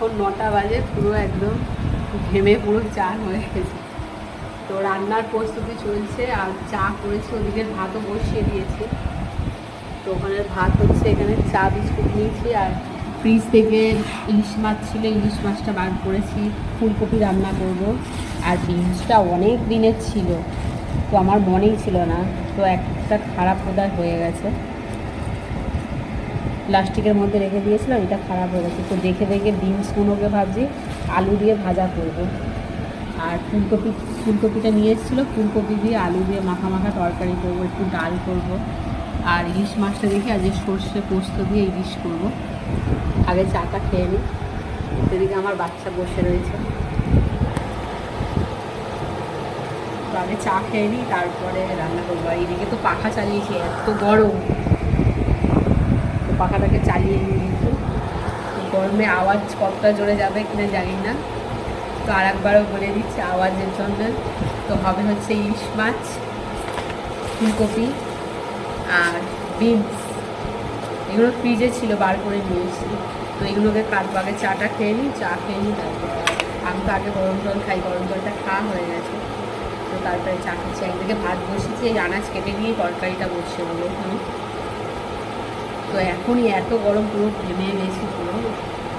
এখন নটা বাজে, পুরো একদম ঘেমে পুরো চান হয়ে গেছে। তো রান্নার প্রস্তুতি চলছে, আর চা করেছি, ওদিকে ভাতও বসিয়ে দিয়েছি। তো ওখানে ভাত হচ্ছে, এখানে চা বিস্কুট নিয়েছি, আর ফ্রিজ থেকে ইলিশ মাছ ছিল, ইলিশ মাছটা বার করেছি, ফুলকপি রান্না করব। আর বিনসটা অনেক দিনের ছিল, তো আমার মনেই ছিল না, তো একটা খারাপ বোধহয় হয়ে গেছে। প্লাস্টিকের মধ্যে রেখে দিয়েছিলাম, এটা খারাপ হয়ে গেছে। তো দেখে দেখে বিনসগুলোকে ভাবছি, আলু দিয়ে ভাজা করব। আর ফুলকপি, ফুলকপিটা নিয়ে এসেছিল, ফুলকপি দিয়ে আলু দিয়ে মাখা মাখা তরকারি করব, একটু ডাল করব। আর ইলিশ মাছটা দেখি, আজকে সর্ষে পোস্ত দিয়ে ইলিশ করব। আগে চাটা খেয়ে নিই, এদিকে আমার বাচ্চা বসে রয়েছে। আগে চা খেয়ে নিই, তারপরে রান্না করব। এইদিকে তো পাখা চালিয়েছি, এত গরম। পাখাটাকে চালিয়ে নিই কিন্তু গরমে আওয়াজ কতটা জোরে যাবে কিনা জানি না। তো আর একবারও বলে দিচ্ছি আওয়াজের জন্য। তো হবে হচ্ছে ইলিশ মাছ, ফুলকপি আর বিনস। এগুলো ফ্রিজে ছিল, বার করে নিয়েছি। তো এগুলোকে কাটবো আগে চাটা খেয়ে নিই, চা খেয়ে নিই, তারপরে আমি তো আগে গরম জল খাই, গরম জলটা খাওয়া হয়ে গেছে। তো তারপরে চা খাচ্ছি। একদিকে ভাত বসিয়েছি, এই আনাজ কেটে নিয়ে তরকারিটা বসিয়ে দেবো ওখানে তো এখনই এত গরম পুরো ঘেমে গেছি পুরো।